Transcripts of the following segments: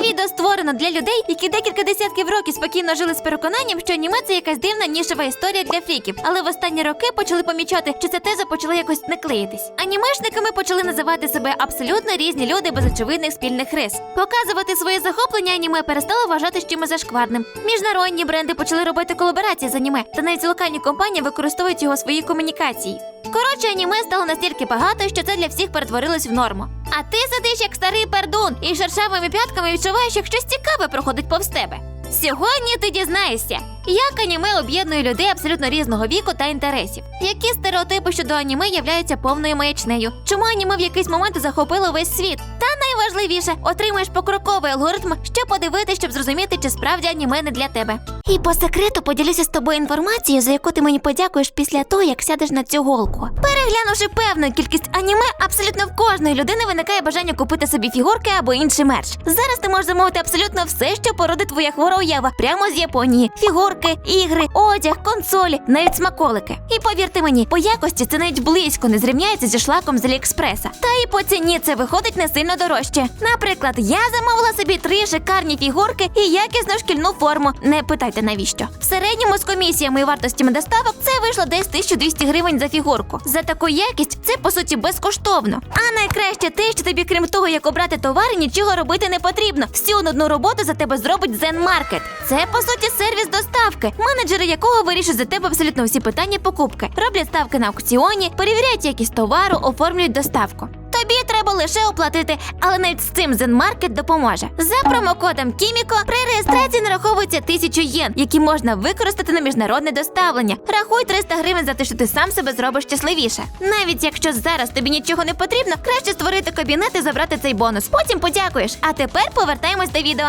Відео створено для людей, які декілька десятків років спокійно жили з переконанням, що аніме це якась дивна нішева історія для фріків. Але в останні роки почали помічати, що ця теза почала якось не клеїтись. Анімешниками почали називати себе абсолютно різні люди без очевидних спільних рис. Показувати своє захоплення аніме перестало вважати чимось зашкварним. Міжнародні бренди почали робити колаборації з аніме, та навіть локальні компанії використовують його у своїй комунікації. Коротше, аніме стало настільки багато, що це для всіх перетворилось в норму. А ти сидиш як старий пердун і шершавими п'ятками відчуваєш, як щось цікаве проходить повз тебе. Сьогодні ти дізнаєшся, як аніме об'єднує людей абсолютно різного віку та інтересів. Які стереотипи щодо аніме являються повною маячнею? Чому аніме в якийсь момент захопило весь світ? Та найважливіше, отримаєш покроковий алгоритм, що подивитись, щоб зрозуміти, чи справді аніме не для тебе. І по секрету поділюся з тобою інформацією, за яку ти мені подякуєш після того, як сядеш на цю голку. Переглянувши певну кількість аніме, абсолютно в кожної людини виникає бажання купити собі фігурки або інший мерч. Зараз ти можеш замовити абсолютно все, що породить твоя хвора уява, прямо з Японії: фігурки, ігри, одяг, консолі, навіть смаколики. І повірте мені, по якості це навіть близько не зрівняється зі шлаком з Аліекспреса. Та і по ціні це виходить не сильно дорожче. Наприклад, я замовила собі три шикарні фігурки і якісну шкільну форму. Не питайте навіщо. В середньому з комісіями і вартостями доставок це вийшло десь 1200 гривень за фігурку. За таку якість це по суті безкоштовно. А найкраще те, що тобі, крім того, як обрати товари, нічого робити не потрібно. Всю нудну роботу за тебе зробить Zen Market. Це по суті сервіс доставки, менеджери якого вирішують за тебе абсолютно всі питання покупки, роблять ставки на аукціоні, перевіряють якість товару, оформлюють доставку. Тобі треба лише оплатити, але навіть з цим Зенмаркет допоможе. За промокодом Кіміко при реєстрації нараховується 1000 єн, які можна використати на міжнародне доставлення. Рахуй 300 гривень за те, що ти сам себе зробиш щасливіше. Навіть якщо зараз тобі нічого не потрібно, краще створити кабінет і забрати цей бонус. Потім подякуєш. А тепер повертаємось до відео.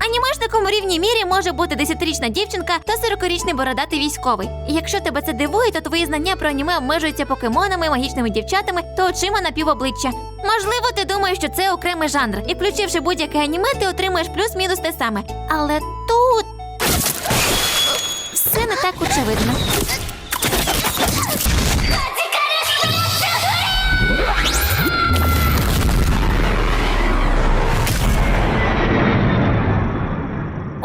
Анімешником у рівній мірі може бути 10-річна дівчинка та 40-річний бородатий військовий. Якщо тебе це дивує, то твої знання про аніме обмежуються покемонами, магічними дівчатами та очима на півобличчя. Можливо, ти думаєш, що це окремий жанр, і включивши будь-яке аніме, ти отримаєш плюс-мінус те саме. Але тут все не так очевидно.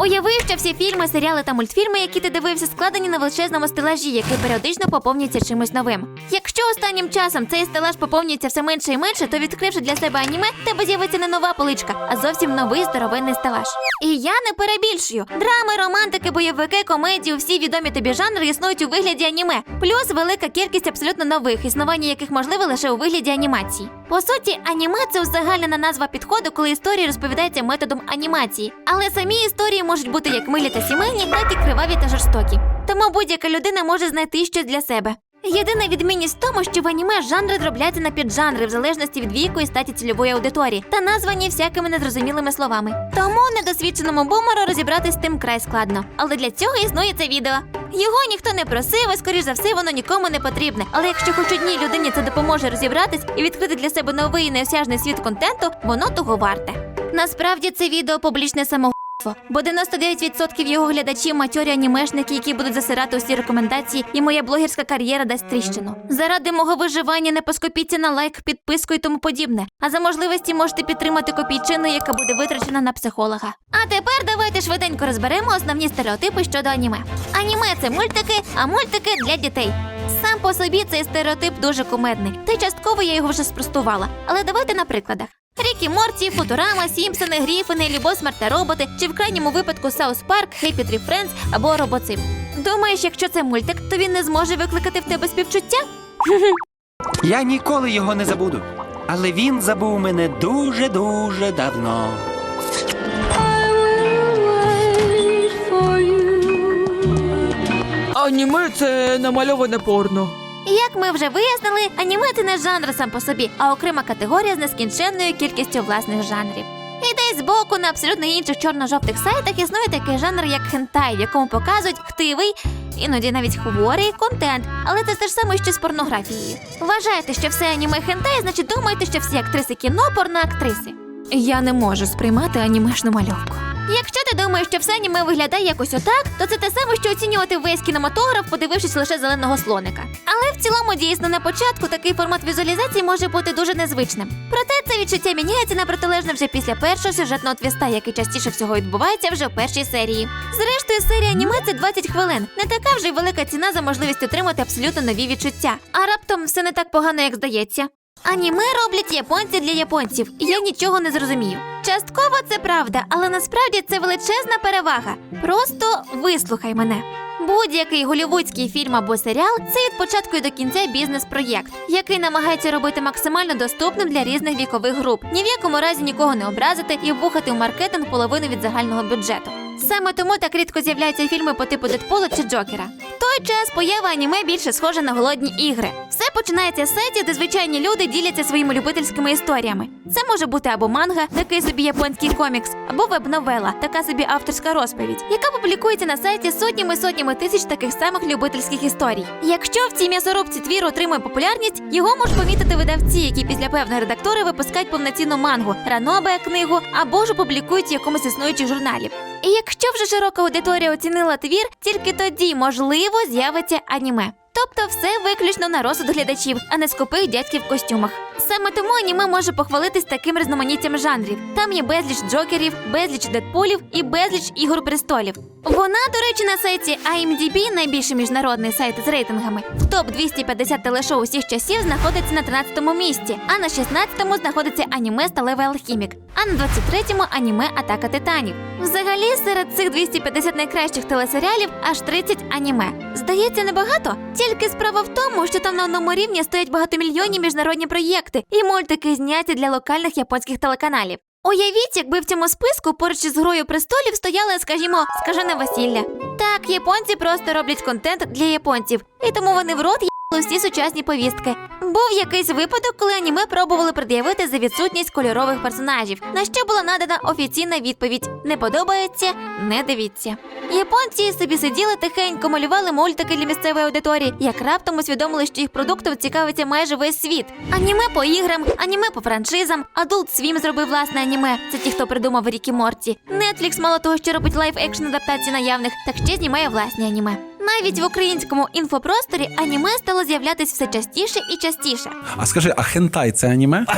Уяви, що всі фільми, серіали та мультфільми, які ти дивився, складені на величезному стелажі, який періодично поповнюється чимось новим. Якщо останнім часом цей стелаж поповнюється все менше і менше, то відкривши для себе аніме, тебе з'явиться не нова поличка, а зовсім новий здоровенний стелаж. І я не перебільшую. Драми, романтики, бойовики, комедії, всі відомі тобі жанри існують у вигляді аніме, плюс велика кількість абсолютно нових, існування яких можливе лише у вигляді анімації. По суті, аніме це узагальнена назва підходу, коли історія розповідається методом анімації. Але самі історії можуть бути як милі та сімейні, так і криваві та жорстокі. Тому будь-яка людина може знайти щось для себе. Єдина відмінність в тому, що в аніме жанри дробляться на піджанри в залежності від віку і статі цільової аудиторії та названі всякими незрозумілими словами. Тому недосвідченому бумеру розібратись тим край складно. Але для цього існує це відео. Його ніхто не просив, і скоріш за все воно нікому не потрібне. Але якщо хоч одній людині це допоможе розібратись і відкрити для себе новий і неосяжний світ контенту, воно того варте. Насправді це відео публічне самого. Бо 99% його глядачів матьорі анімешники, які будуть засирати усі рекомендації, і моя блогерська кар'єра дасть тріщину. Заради мого виживання не поскупіться на лайк, підписку і тому подібне. А за можливості можете підтримати копійчину, яка буде витрачена на психолога. А тепер давайте швиденько розберемо основні стереотипи щодо аніме. Аніме це мультики, а мультики для дітей. Сам по собі цей стереотип дуже кумедний, та частково я його вже спростувала. Але давайте на прикладах. Рікі Морті, Футурама, Сімпсони, Гріфини, Любов, Смерть та роботи, чи в крайньому випадку Саус Парк, Happy Tree Friends або Робоцим. Думаєш, якщо це мультик, то він не зможе викликати в тебе співчуття? Я ніколи його не забуду. Але він забув мене дуже-дуже давно. Аніме це намальоване порно. Як ми вже вияснили, аніме це не жанр сам по собі, а окрема категорія з нескінченною кількістю власних жанрів. І десь збоку на абсолютно інших чорно-жовтих сайтах існує такий жанр, як хентай, в якому показують хтивий, іноді навіть хворий контент, але це те ж саме, що з порнографією. Вважаєте, що все аніме хентай, значить думаєте, що всі актриси кіно порноактриси. Я не можу сприймати анімешну мальовку. Якщо ти думаєш, що все аніме виглядає якось отак, то це те саме, що оцінювати весь кінематограф, подивившись лише зеленого слоника. Але в цілому, дійсно, на початку такий формат візуалізації може бути дуже незвичним. Проте це відчуття міняється на протилежне вже після першого сюжетного твіста, який частіше всього відбувається вже в першій серії. Зрештою, серія аніме це 20 хвилин. Не така вже й велика ціна за можливість отримати абсолютно нові відчуття. А раптом все не так погано, як здається. Аніме роблять японці для японців, і я нічого не зрозумію. Частково це правда, але насправді це величезна перевага. Просто вислухай мене. Будь-який голівудський фільм або серіал це від початку і до кінця бізнес-проєкт, який намагається робити максимально доступним для різних вікових груп, ні в якому разі нікого не образити і вбухати в маркетинг половину від загального бюджету. Саме тому так рідко з'являються фільми по типу Дедпула чи Джокера. В той час поява аніме більше схожа на голодні ігри. Все починається з сайтів, де звичайні люди діляться своїми любительськими історіями. Це може бути або манга, такий собі японський комікс, або веб-новела, така собі авторська розповідь, яка публікується на сайті сотнями сотнями тисяч таких самих любительських історій. Якщо в цій м'ясорубці твір отримує популярність, його можуть помітити видавці, які після певної редактори випускають повноцінну мангу, ранобе книгу або ж опублікують в якомусь існуючих журналів. І якщо вже широка аудиторія оцінила твір, тільки тоді можливо з'явиться аніме. Тобто все виключно на розсуд глядачів, а не скупих дядьків в костюмах. Саме тому аніме може похвалитись таким різноманіттям жанрів. Там є безліч джокерів, безліч дедпулів і безліч ігор престолів. Вона, до речі, на сайті IMDb, найбільший міжнародний сайт з рейтингами, в топ 250 телешоу усіх часів знаходиться на 13-му місці, а на 16-му знаходиться аніме Сталевий алхімік, а на 23-му аніме Атака титанів. Взагалі, серед цих 250 найкращих телесеріалів аж 30 аніме. Здається, небагато. Тільки справа в тому, що там на одному рівні стоять багатомільйонні міжнародні проєкти і мультики зняті для локальних японських телеканалів. Уявіть, якби в цьому списку поруч із грою престолів стояли, скажімо, скажене весілля. Так, японці просто роблять контент для японців, і тому вони в рот всі сучасні повістки. Був якийсь випадок, коли аніме пробували пред'явити за відсутність кольорових персонажів, на що була надана офіційна відповідь: не подобається, не дивіться. Японці собі сиділи тихенько, малювали мультики для місцевої аудиторії, як раптом усвідомили, що їх продуктом цікавиться майже весь світ. Аніме по іграм, аніме по франшизам, Adult Swim зробив власне аніме. Це ті, хто придумав Рікі Морті. Netflix мало того, що робить лайф екшн адаптації наявних, так ще знімає власні аніме. Навіть в українському інфопросторі аніме стало з'являтись все частіше і частіше. А скажи, а хентай це аніме?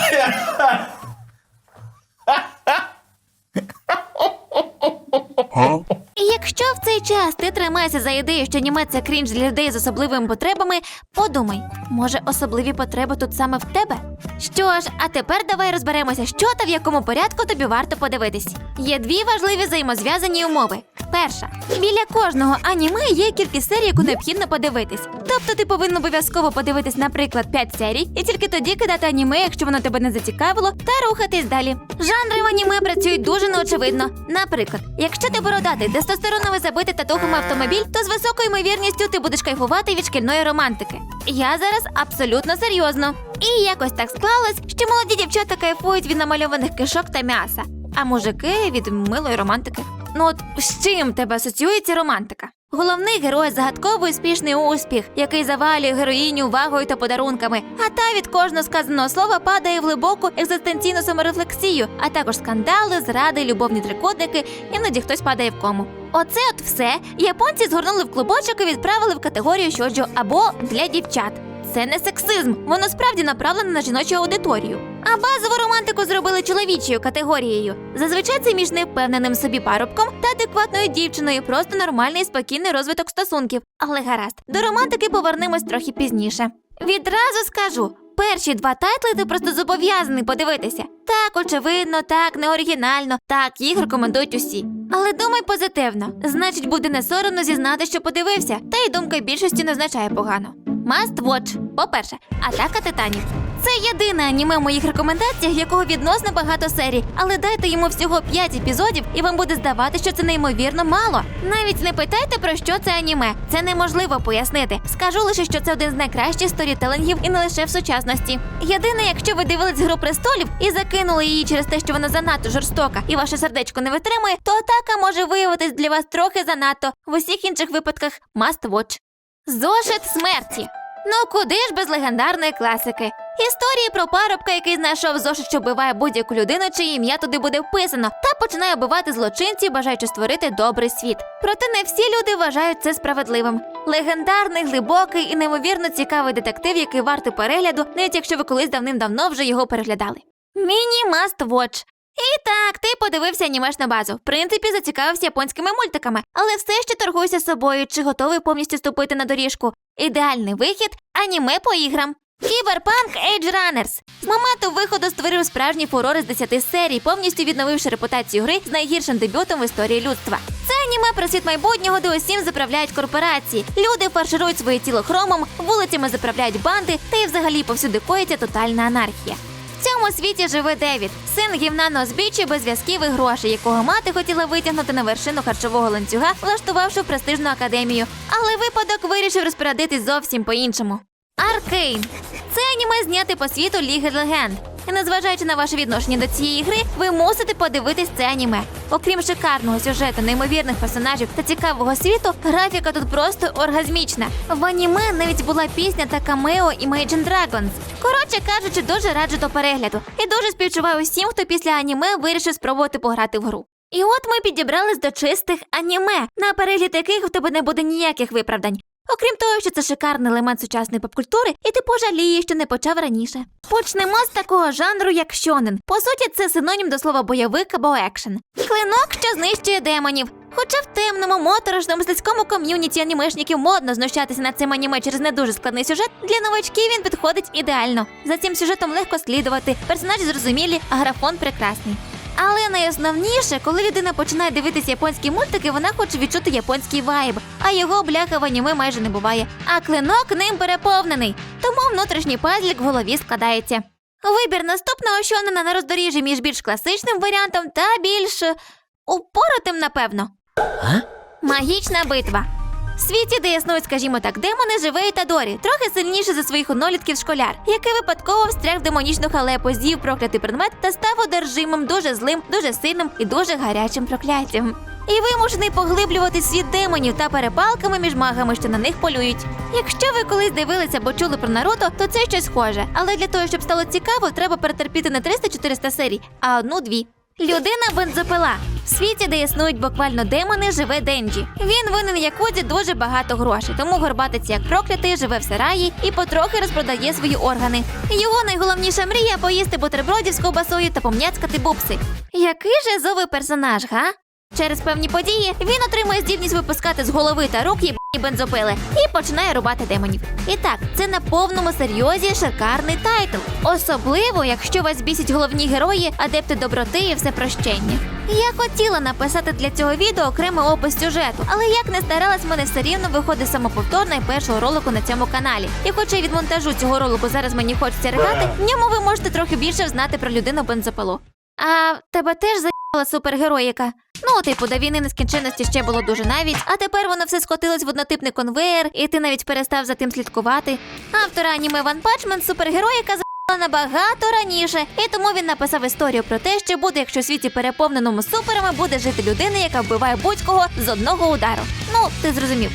І якщо в цей час ти тримаєшся за ідею, що аніме це крінж для людей з особливими потребами, подумай, може особливі потреби тут саме в тебе? Що ж, а тепер давай розберемося, що та в якому порядку тобі варто подивитись. Є дві важливі взаємозв'язані умови. Перша, біля кожного аніме є кількість серій, яку необхідно подивитись. Тобто ти повинен обов'язково подивитись, наприклад, 5 серій, і тільки тоді кидати аніме, якщо воно тебе не зацікавило, та рухатись далі. Жанри в аніме працюють дуже неочевидно. Наприклад, якщо ти бородатий, тестостероновий забити татухами автомобіль, то з високою ймовірністю ти будеш кайфувати від шкільної романтики. Я зараз абсолютно серйозно. І якось так склалось, що молоді дівчата кайфують від намальованих кишок та м'яса, а мужики від милої романтики. Ну от з чим тебе асоціюється романтика? Головний герой загадковий успішний успіх, який завалює героїню увагою та подарунками. А та від кожного сказаного слова падає в глибоку екзистенційну саморефлексію, а також скандали, зради, любовні трикутники, іноді хтось падає в кому. Оце от все японці згорнули в клубочок і відправили в категорію щоджо або для дівчат. Це не сексизм, воно справді направлене на жіночу аудиторію. А базову романтику зробили чоловічою категорією. Зазвичай це між невпевненим собі парубком та адекватною дівчиною, просто нормальний і спокійний розвиток стосунків. Але гаразд, до романтики повернемось трохи пізніше. Відразу скажу. Перші два тайтли ти просто зобов'язаний подивитися. Так, очевидно, так, не оригінально, так, їх рекомендують усі. Але думай позитивно, значить, буде не соромно зізнати, що подивився, та й думка більшості не означає погано. Must watch. По-перше, атака титанів. Це єдине аніме в моїх рекомендаціях, якого відносно багато серій, але дайте йому всього 5 епізодів, і вам буде здавати, що це неймовірно мало. Навіть не питайте про що це аніме. Це неможливо пояснити. Скажу лише, що це один з найкращих сторітелингів і не лише в сучасності. Єдине, якщо ви дивились гру престолів і закинули її через те, що вона занадто жорстока і ваше сердечко не витримує, то атака може виявитись для вас трохи занадто. В усіх інших випадках must watch. Зошит смерті. Ну куди ж без легендарної класики? Історії про парубка, який знайшов зошит, що вбиває будь-яку людину, чиє ім'я туди буде вписано, та починає вбивати злочинців, бажаючи створити добрий світ. Проте не всі люди вважають це справедливим. Легендарний, глибокий і неймовірно цікавий детектив, який вартий перегляду, навіть якщо ви колись давним-давно вже його переглядали. Міні Must Watch. І так, ти подивився анімешну базу. В принципі, зацікавився японськими мультиками, але все ще торгуйся собою, чи готовий повністю ступити на доріжку. Ідеальний вихід аніме по іграм. Кіберпанк Age Runners. З моменту виходу створив справжній фурор із 10 серій, повністю відновивши репутацію гри з найгіршим дебютом в історії людства. Це аніме про світ майбутнього, де усім заправляють корпорації. Люди фарширують своє тіло хромом, вулицями заправляють банди, та й взагалі повсюди коїться тотальна анархія. В цьому світі живе Девід, син гівнаного збічі без зв'язків і грошей, якого мати хотіла витягнути на вершину харчового ланцюга, влаштувавши престижну академію. Але випадок вирішив розпорядитись зовсім по-іншому. Аркейн це аніме зняте по світу Ліги Легенд. І незважаючи на ваше відношення до цієї гри, ви мусите подивитись це аніме. Окрім шикарного сюжету, неймовірних персонажів та цікавого світу, графіка тут просто оргазмічна. В аніме навіть була пісня та камео Imagine Dragons. Коротше кажучи, дуже раджу до перегляду. І дуже співчуваю всім, хто після аніме вирішив спробувати пограти в гру. І от ми підібрались до чистих аніме, на перегляд яких в тебе не буде ніяких виправдань. Окрім того, що це шикарний елемент сучасної попкультури, і ти пожалієш, що не почав раніше. Почнемо з такого жанру, як щонен. По суті, це синонім до слова бойовик або екшен. Клинок, що знищує демонів. Хоча в темному, моторошному, мистецькому ком'юніті анімешників модно знущатися над цим аніме через не дуже складний сюжет, для новачків він підходить ідеально. За цим сюжетом легко слідувати, персонажі зрозумілі, а графон прекрасний. Але найосновніше, коли людина починає дивитися японські мультики, вона хоче відчути японський вайб, а його бляха в аніме майже не буває. А клинок ним переповнений, тому внутрішній пазлік в голові складається. Вибір наступного щонена на роздоріжжі між більш класичним варіантом та більш упоротим, напевно. Магічна битва. В світі, де існують, скажімо так, демони, живе Ітадорі, трохи сильніше за своїх однолітків школяр, який випадково встряг в демонічну халепу, з'їв проклятий предмет та став одержимим дуже злим, дуже сильним і дуже гарячим прокляттям. І вимушений поглиблювати світ демонів та перепалками між магами, що на них полюють. Якщо ви колись дивилися або чули про Наруто, то це щось схоже. Але для того, щоб стало цікаво, треба перетерпіти не 300-400 серій, а одну-дві. Людина бензопила. В світі, де існують буквально демони, живе Денджі. Він винен Якудзі дуже багато грошей, тому горбатиться як проклятий живе в сараї і потрохи розпродає свої органи. Його найголовніша мрія поїсти бутербродів з ковбасою та пом'яцькати бубси. Який же зовий персонаж, га? Через певні події він отримує здібність випускати з голови та рук їбані бензопили і починає рубати демонів. І так, це на повному серйозі шикарний тайтл. Особливо, якщо вас бісять головні герої, адепти доброти і всепрощення. Я хотіла написати для цього відео окремий опис сюжету, але як не старалась, мене все рівно виходить самоповтор найпершого ролику на цьому каналі. І хоча від монтажу цього ролику зараз мені хочеться ригати, в ньому ви можете трохи більше знати про людину бензопилу. А тебе теж заїбала супергероїка? Ну, типу, до війни нескінченності ще було дуже навіть, а тепер воно все скотилось в однотипний конвеєр, і ти навіть перестав за тим слідкувати. Автора аніме Punch Man супергероїка заїбала набагато раніше, і тому він написав історію про те, що буде, якщо в світі переповненому суперами буде жити людина, яка вбиває будь-кого з одного удару. Ну, ти зрозумів.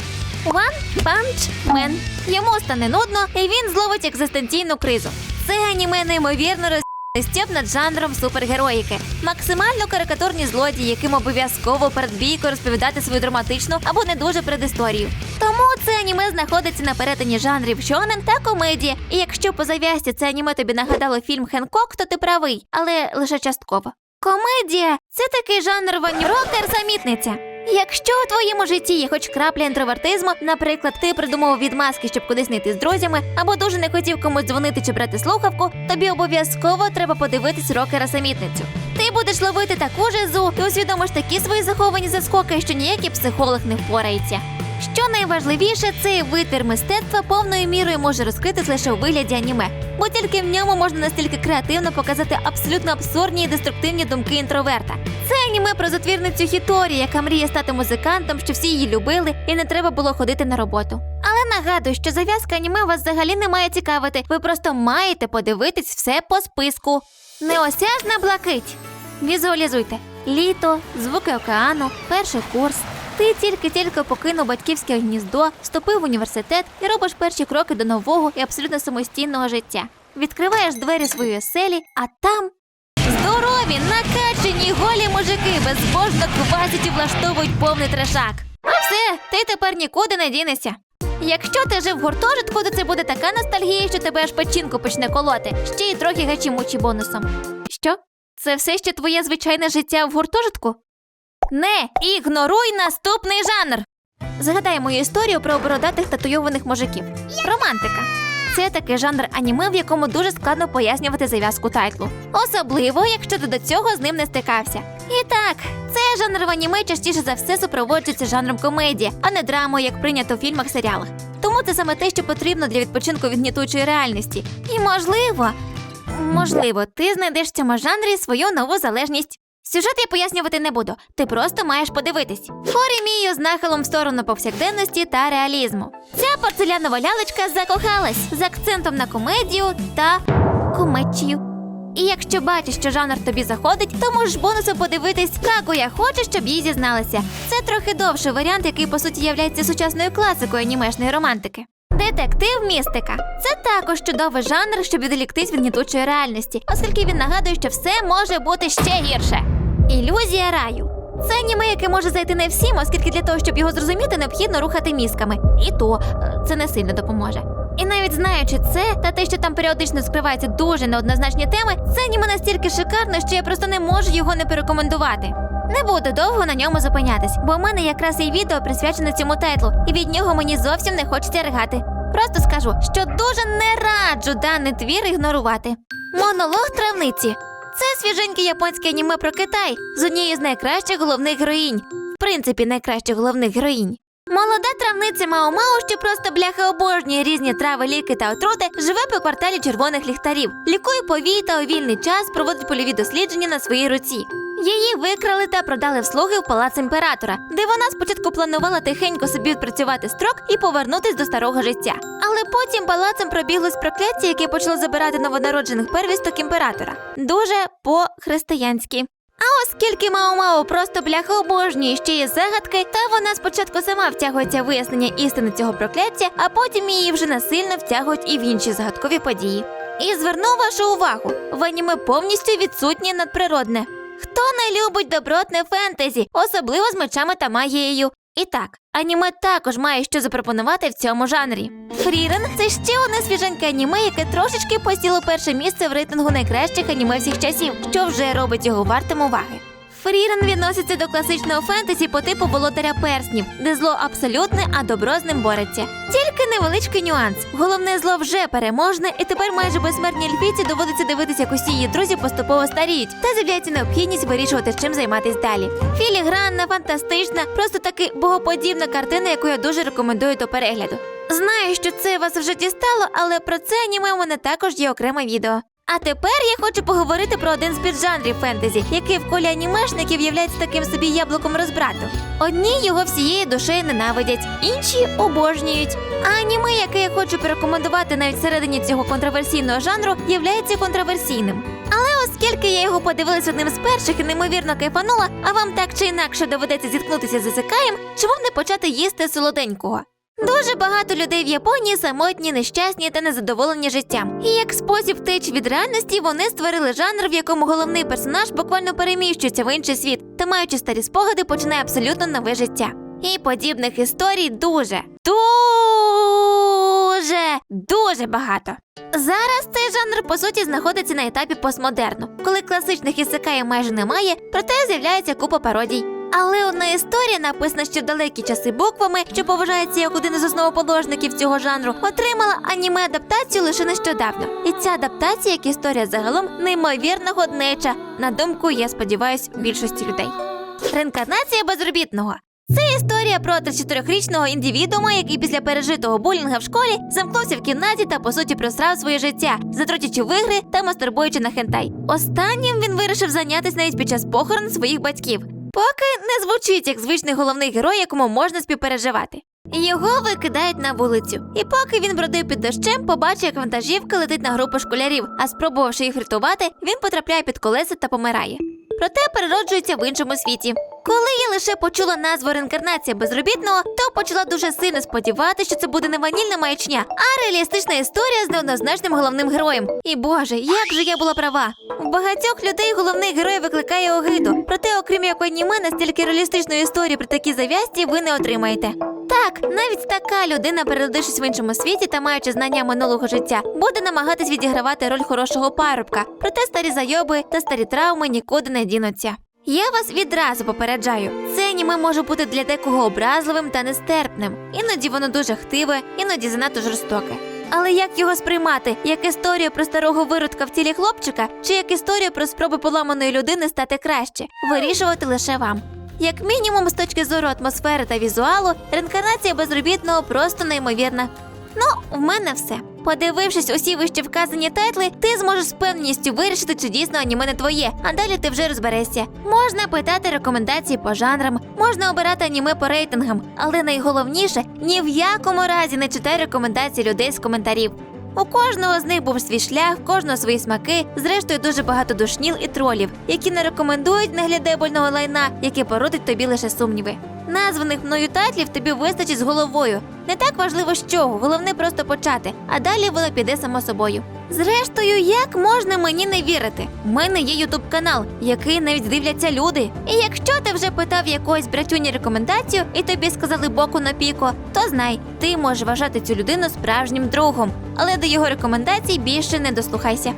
One Punch Man. Йому стане нудно, і він зловить екзистенційну кризу. Це аніме неймовірно роз... Стьоп над жанром супергероїки. Максимально карикатурні злодії, яким обов'язково перед бійкою розповідати свою драматичну або не дуже предісторію. Тому це аніме знаходиться на перетині жанрів шонен та комедія. І якщо по зав'язці це аніме тобі нагадало фільм Хенкок, то ти правий, але лише частково. Комедія це такий жанр ванірокер самітниця. Якщо у твоєму житті є хоч крапля інтровертизму, наприклад, ти придумав відмазки, щоб кудись нити з друзями, або дуже не хотів комусь дзвонити чи брати слухавку, тобі обов'язково треба подивитись рокера самітницю. Ти будеш ловити таку жезу і усвідомиш такі свої заховані заскоки, що ніякий психолог не впорається. Що найважливіше, цей витвір мистецтва повною мірою може розкритись лише у вигляді аніме, бо тільки в ньому можна настільки креативно показати абсолютно абсурдні і деструктивні думки інтроверта. Це аніме про затвірницю Хіторі, яка мріє стати музикантом, що всі її любили, і не треба було ходити на роботу. Але нагадую, що зав'язка аніме вас взагалі не має цікавити. Ви просто маєте подивитись все по списку. Неосяжна блакить. Візуалізуйте: літо, звуки океану, перший курс. Ти тільки-тільки покинув батьківське гніздо, вступив в університет і робиш перші кроки до нового і абсолютно самостійного життя. Відкриваєш двері своєї оселі, а там здорові, накачані голі мужики безбожно квасять і влаштовують повний трешак. Все, ти тепер нікуди не дінешся. Якщо ти жив в гуртожитку, то це буде така ностальгія, що тебе аж печінку почне колоти, ще й трохи гачі-мучі бонусом. Що? Це все ще твоє звичайне життя в гуртожитку? Не ігноруй наступний жанр. Згадай мою історію про бородатих татуйованих мужиків. Романтика. Це такий жанр аніме, в якому дуже складно пояснювати зав'язку тайтлу. Особливо, якщо ти до цього з ним не стикався. І так, цей жанр в аніме частіше за все супроводжується жанром комедії, а не драмою, як прийнято в фільмах серіалах. Тому це саме те, що потрібно для відпочинку від гнітучої реальності. І можливо, можливо, ти знайдеш в цьому жанрі свою нову залежність. Сюжет я пояснювати не буду, ти просто маєш подивитись. Хорімію з нахилом в сторону повсякденності та реалізму. Ця порцелянова лялечка закохалась з акцентом на комедію та комедію. І якщо бачиш, що жанр тобі заходить, то можеш бонусом подивитись Кагуя хоче, щоб їй зізналися. Це трохи довший варіант, який по суті являється сучасною класикою анімешної романтики. Детектив містика це також чудовий жанр, щоб відволіктись від гнітучої реальності, оскільки він нагадує, що все може бути ще гірше. Ілюзія раю. Це аніме, яке може зайти не всім, оскільки для того, щоб його зрозуміти, необхідно рухати мізками. І то е, це не сильно допоможе. І навіть знаючи це, та те, що там періодично скриваються дуже неоднозначні теми, це аніме настільки шикарне, що я просто не можу його не порекомендувати. Не буду довго на ньому зупинятись, бо в мене якраз є відео присвячене цьому тайтлу, і від нього мені зовсім не хочеться ригати. Просто скажу, що дуже не раджу даний твір ігнорувати. Монолог травниці. Це свіженьке японське аніме про Китай з однією з найкращих головних героїнь. В принципі, найкращих головних героїнь. Молода травниця Мао Мао, що просто бляха обожнює різні трави, ліки та отрути, живе по кварталі червоних ліхтарів, лікує повій та у вільний час проводить польові дослідження на своїй руці. Її викрали та продали в слуги в палац імператора, де вона спочатку планувала тихенько собі відпрацювати строк і повернутись до старого життя. Але потім палацем пробіглось прокляття, яке почало забирати новонароджених первісток імператора. Дуже по-християнськи. А оскільки Мао-Мао просто бляха обожнює ще є загадки, та вона спочатку сама втягується в вияснення істини цього прокляття, а потім її вже насильно втягують і в інші загадкові події. І зверну вашу увагу: в аніме повністю відсутнє надприродне. Хто не любить добротне фентезі, особливо з мечами та магією? І так, аніме також має що запропонувати в цьому жанрі. Фрірен це ще одне свіженьке аніме, яке трошечки посіло перше місце в рейтингу найкращих аніме всіх часів, що вже робить його вартим уваги. Фрірен відноситься до класичного фентезі по типу володаря перснів, де зло абсолютне, а добро з ним бореться. Тільки невеличкий нюанс. Головне зло вже переможне, і тепер майже безсмертній ельфійці доводиться дивитися, як усі її друзі поступово старіють, та з'являється необхідність вирішувати, чим займатись далі. Філігранна, фантастична, просто таки богоподібна картина, яку я дуже рекомендую до перегляду. Знаю, що це вас вже дістало, але про це аніме у мене також є окреме відео. А тепер я хочу поговорити про один з піджанрів фентезі, який в колі анімешників являється таким собі яблуком розбрату. Одні його всією душею ненавидять, інші обожнюють. А аніме, яке я хочу порекомендувати навіть всередині цього контроверсійного жанру, являється контроверсійним. Але оскільки я його подивилась одним з перших і неймовірно кайфанула, а вам так чи інакше доведеться зіткнутися з ісикаєм, чому б не почати їсти солоденького? Дуже багато людей в Японії самотні, нещасні та незадоволені життям. І як спосіб втечі від реальності, вони створили жанр, в якому головний персонаж буквально переміщується в інший світ та, маючи старі спогади, починає абсолютно нове життя. І подібних історій дуже, дуже, дуже багато. Зараз цей жанр по суті знаходиться на етапі постмодерну, коли класичних ісекаїв майже немає, проте з'являється купа пародій. Але одна історія, написана ще в далекі часи буквами, що поважається як один із основоположників цього жанру, отримала аніме адаптацію лише нещодавно. І ця адаптація, як історія загалом, неймовірно годнеча, на думку, я сподіваюсь, більшості людей. Реінкарнація безробітного. Це історія про 34-річного індивідуума, який після пережитого булінга в школі замкнувся в кімнаті та по суті просрав своє життя, затротячи в ігри та мастурбуючи на хентай. Останнім він вирішив зайнятися навіть під час похорон своїх батьків. Поки не звучить як звичний головний герой, якому можна співпереживати. Його викидають на вулицю, і поки він бродив під дощем, побачив, як вантажівка летить на групу школярів, а спробувавши їх рятувати, він потрапляє під колеса та помирає. Проте перероджується в іншому світі. Коли я лише почула назву реінкарнація безробітного, то почала дуже сильно сподіватися, що це буде не ванільна маячня, а реалістична історія з неоднозначним головним героєм. І боже, як же я була права! У багатьох людей головний герой викликає огиду. Проте, окрім як аніме, настільки реалістичної історії при такій зав'язці ви не отримаєте. Так, навіть така людина, переродившись в іншому світі та маючи знання минулого життя, буде намагатись відігравати роль хорошого парубка. Проте старі зайоби та старі травми нікуди не дінуться. Я вас відразу попереджаю. Це аніме може бути для декого образливим та нестерпним. Іноді воно дуже хтиве, іноді занадто жорстоке. Але як його сприймати? Як історію про старого виродка в тілі хлопчика, чи як історію про спроби поламаної людини стати краще? Вирішувати лише вам. Як мінімум, з точки зору атмосфери та візуалу, реінкарнація безробітного просто неймовірна. Ну, в мене все. Подивившись усі вище вказані тайтли, ти зможеш з певністю вирішити, чи дійсно аніме не твоє, а далі ти вже розберешся. Можна питати рекомендації по жанрам, можна обирати аніме по рейтингам, але найголовніше ні в якому разі не читай рекомендації людей з коментарів. У кожного з них був свій шлях, в кожного свої смаки, зрештою дуже багато душніл і тролів, які не рекомендують неглядебольного лайна, яке породить тобі лише сумніви. Названих мною тайтлів тобі вистачить з головою. Не так важливо чого, головне просто почати, а далі воно піде само собою. Зрештою, як можна мені не вірити? У мене є ютуб канал, який навіть дивляться люди. І якщо ти вже питав якогось братюні рекомендацію і тобі сказали боку на піко, то знай, ти можеш вважати цю людину справжнім другом, але до його рекомендацій більше не дослухайся.